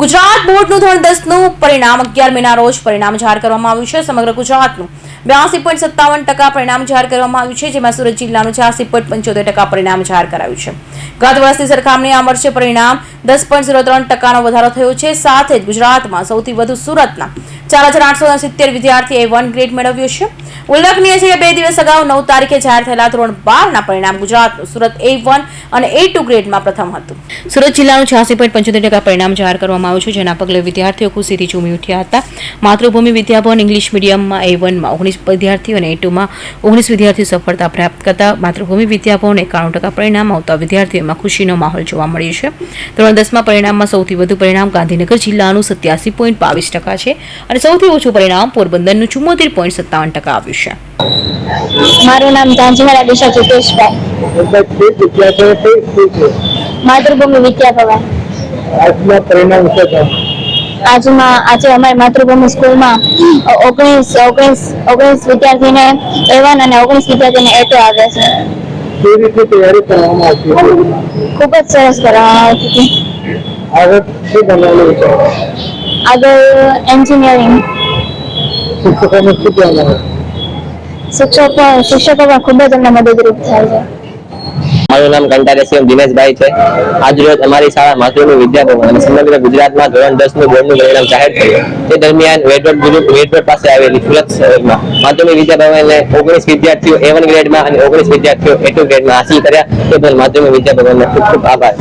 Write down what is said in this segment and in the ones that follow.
ગુજરાત બોર્ડનું ધોરણ દસનું પરિણામ અગિયાર મેના રોજ પરિણામ જાહેર કરવામાં આવ્યું છે. સમગ્ર ગુજરાતનું બ્યાસી પોઈન્ટ સત્તાવન ટકા પરિણામ જાહેર કરવામાં આવ્યું છે, જેમાં સુરત જિલ્લાનું છ્યાસી પોઈન્ટ પંચોતેર ટકા પરિણામ જાહેર કરાયું છે. ગત વર્ષની સરખામણી આ વર્ષે પરિણામ દસ પોઈન્ટ ઝીરો ત્રણ ટકાનો વધારો થયો છે. સાથે જ ગુજરાતમાં સૌથી વધુ સુરતના ચાર આઠસો સિત્તેર વિદ્યાર્થીએ વન ગ્રેડ મેળવ્યો છે. ઉલ્લેખનીય બે દિવસ અગાઉ નવ તારીખે જાહેર થયેલા ધોરણ બારના પરિણામ ગુજરાતનું સુરત એ વન અને એ ટુ ગ્રેડમાં પ્રથમ હતું. સુરત જિલ્લાનું છ્યાસી પોઈન્ટ પંચોતેર ટકા પરિણામ જાહેર કરવામાં આવ્યું છે, જેના પગલે વિદ્યાર્થીઓ ખુશીથી ઝૂમી ઉઠ્યા હતા. માતૃભૂમિ વિદ્યાભવન ઇંગ્લિશ મીડિયમમાં એ વનમાં ઓગણીસ વિદ્યાર્થીઓ અને એ ટુમાં ઓગણીસ વિદ્યાર્થીઓ સફળતા પ્રાપ્ત કરતા માતૃભૂમિ વિદ્યાભવન એકાણું ટકા પરિણામ આવતા વિદ્યાર્થીઓમાં ખુશીનો માહોલ જોવા મળ્યો છે. ધોરણ દસમાં પરિણામમાં સૌથી વધુ પરિણામ ગાંધીનગર જિલ્લાનું સત્યાસી પોઈન્ટ બાવીસ ટકા છે અને સૌથી ઓછું પરિણામ પોરબંદરનું ચુમ્મોતેર પોઈન્ટ સત્તાવન ટકા આવ્યું છે. મારું નામ ઝાંઝીવાડા દિશા જિતેશભાઈ માતૃભૂમિ વિદ્યાભવન પરિણામ આજમાં, આજે અમારી માતૃભૂમિ સ્કૂલમાં ઓગણીસ ઓગણીસ ઓગણીસ વિદ્યાર્થીને એવન વન અને ઓગણીસ વિદ્યાર્થીને એટો આવે છે? ખૂબ જ સરસ કરવામાં આવતી હતી. આગળ એન્જિનિયરિંગ શિક્ષકોને શું કહેવાનું શિક્ષકો શિક્ષકો પણ ખૂબ જ અમને મદદરૂપ થાય છે. મારું નામ કંટારેસિયમ દિનેશભાઈ છે. આજરોજ અમારી શાળા માતૃનું વિદ્યાભવન અને સમગ્ર ગુજરાતમાં ધોરણ દસનું બોર્ડનું પરિણામ જાહેર થયું. તે દરમિયાન વેટવર્ડ ગ્રુપ વેટવર્ડ પાસે આવેલી સુરત શહેરમાં માધ્યમિક વિદ્યાભવનને ઓગણીસ વિદ્યાર્થીઓ એ વન ગ્રેડમાં અને ઓગણીસ વિદ્યાર્થીઓ એ ટુ ગ્રેડમાં હાંસલ કર્યા. તે બદલ માધ્યમિક વિદ્યાભવનનો ખૂબ ખૂબ આભાર.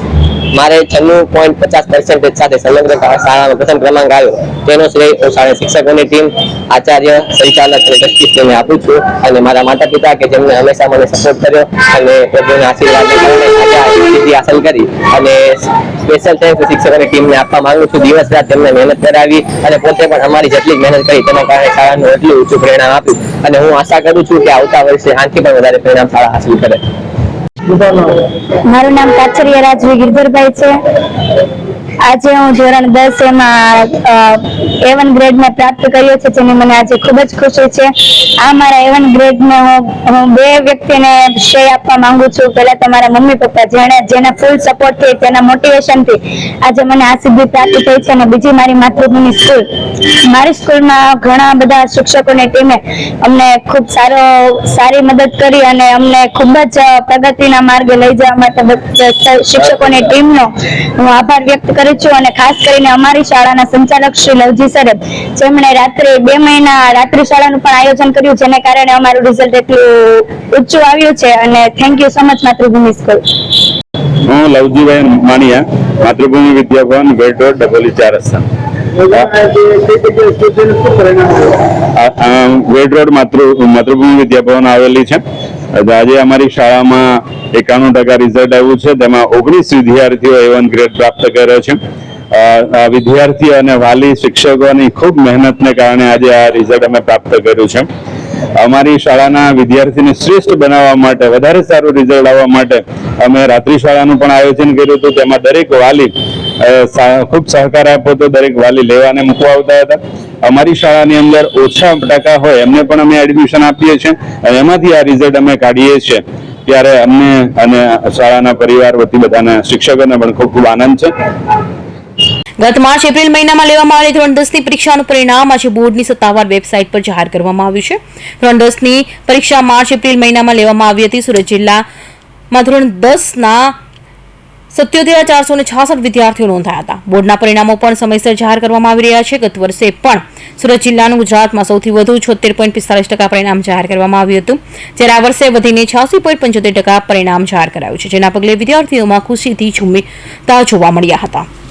મારે છન્નું પોઈન્ટ પચાસ પર્સન્ટેજ સાથે સમગ્ર શાળામાં પ્રથમ ક્રમાંક આવ્યો. તેનો શ્રેય હું શાળા શિક્ષકોની ટીમ, આચાર્ય, સંચાલક અને ટ્રસ્ટીઝને આપું છું અને મારા માતા પિતા કે જેમને હંમેશા મને સપોર્ટ કર્યો અને પ્રભુના આશીર્વાદને કારણે આજે સિદ્ધિ હાંસલ કરી અને સ્પેશિયલ થેન્ક્સ શિક્ષકોની ટીમને આપવા માંગુ છું. દિવસ રાત તેમને મહેનત કરાવી અને પોતે પણ અમારી જેટલી મહેનત કરી તેના કારણે શાળાનું એટલું ઊંચું પરિણામ આપ્યું. અને હું આશા કરું છું કે આવતા વર્ષે આનાથી પણ વધારે પરિણામ શાળા હાંસલ કરે. મારું નામ કાચરિયા રાજવી ગિરધરભાઈ છે. આજે હું ધોરણ દસ એમાં એ વન ગ્રેડ મેં પ્રાપ્ત કર્યો છે, જેની મને આજે ખૂબ જ ખુશી છે. આ મારા એ વન ગ્રેડ ને હું બે વ્યક્તિને શ્રેય આપવા માંગુ છું. પહેલા તમારા મમ્મી પપ્પા જેણે, જેના ફૂલ સપોર્ટથી, તેના મોટિવેશનથી આજે મને આ સિદ્ધિ પ્રાપ્ત થઈ છે અને બીજી મારી માતૃભૂમિ સ્કૂલ મારી સ્કૂલમાં ઘણા બધા શિક્ષકોની ટીમે અમને ખૂબ સારો, સારી મદદ કરી અને અમને ખૂબ જ પ્રગતિના માર્ગે લઈ જવા માટે શિક્ષકોની ટીમનો હું આભાર વ્યક્ત કરું છું અને ખાસ કરીને અમારી શાળાના સંચાલક શ્રી લવજી સરે જેમણે રાત્રે બે મહિના રાત્રિ શાળાનું પણ આયોજન કર્યું જેને કારણે અમારું રિઝલ્ટ એટલું ઊંચું આવ્યું છે અને thank you so much Matrubhumi school. હું લવજીભાઈ માણિયા માતૃભૂમિ વિદ્યાભવન વેડ રોડ ડબોલી ચાર રસ્તા. વેડ રોડ માતૃ માતૃભૂમિ વિદ્યાભવન આવેલી છે. આજે અમારી શાળામાં એકાણું ટકા રિઝલ્ટ આવ્યું છે. તેમાં ઓગણીસ વિદ્યાર્થીઓ એ ગ્રેડ પ્રાપ્ત કર્યો છે. વિદ્યાર્થીઓ અને વાલી શિક્ષકોની ખૂબ મહેનતને કારણે આજે આ રિઝલ્ટ અમે પ્રાપ્ત કર્યું છે. અમારી શાળાના વિદ્યાર્થીને શ્રેષ્ઠ બનાવવા માટે, વધારે સારું રિઝલ્ટ આવવા માટે અમે રાત્રિ શાળાનું પણ આયોજન કર્યું હતું. તેમાં દરેક વાલી ખૂબ સહકાર આપ્યો હતો દરેક વાલી લેવાને મૂકવા આવતા હતા. અમારી શાળાની અંદર ઓછા ટકા હોય એમને પણ અમે એડમિશન આપીએ છીએ. અને એમાંથી આ રિઝલ્ટ અમે કાઢીએ છીએ. ત્યારે અમને અને શાળાના પરિવાર વતી બધાના શિક્ષકોને પણ ખૂબ ખૂબ આનંદ છે. ગત માર્ચ, એપ્રિલ મહિનામાં લેવામાં આવેલી ધોરણ દસની પરીક્ષાનું પરિણામ આજે બોર્ડની સત્તાવાર વેબસાઇટ પર જાહેર કરવામાં આવ્યું છે. ધોરણ દસની પરીક્ષા માર્ચ, એપ્રિલ મહિનામાં લેવામાં આવી હતી. સુરત જિલ્લામાં ધોરણ દસના સત્યોતેર ચારસો ને છાસઠ વિદ્યાર્થીઓ નોંધાયા હતા. બોર્ડના પરિણામો પણ સમયસર જાહેર કરવામાં આવી રહ્યા છે. ગત વર્ષે પણ સુરત જિલ્લાનું ગુજરાતમાં સૌથી વધુ છોતેર પોઈન્ટ પિસ્તાલીસ ટકા પરિણામ જાહેર કરવામાં આવ્યું હતું. જ્યારે આ વર્ષે વધીને છ્યાસી પોઈન્ટ પંચોતેર ટકા પરિણામ જાહેર કરાયું છે, જેના પગલે વિદ્યાર્થીઓમાં ખુશીથી ઝૂમતા જોવા મળ્યા હતા.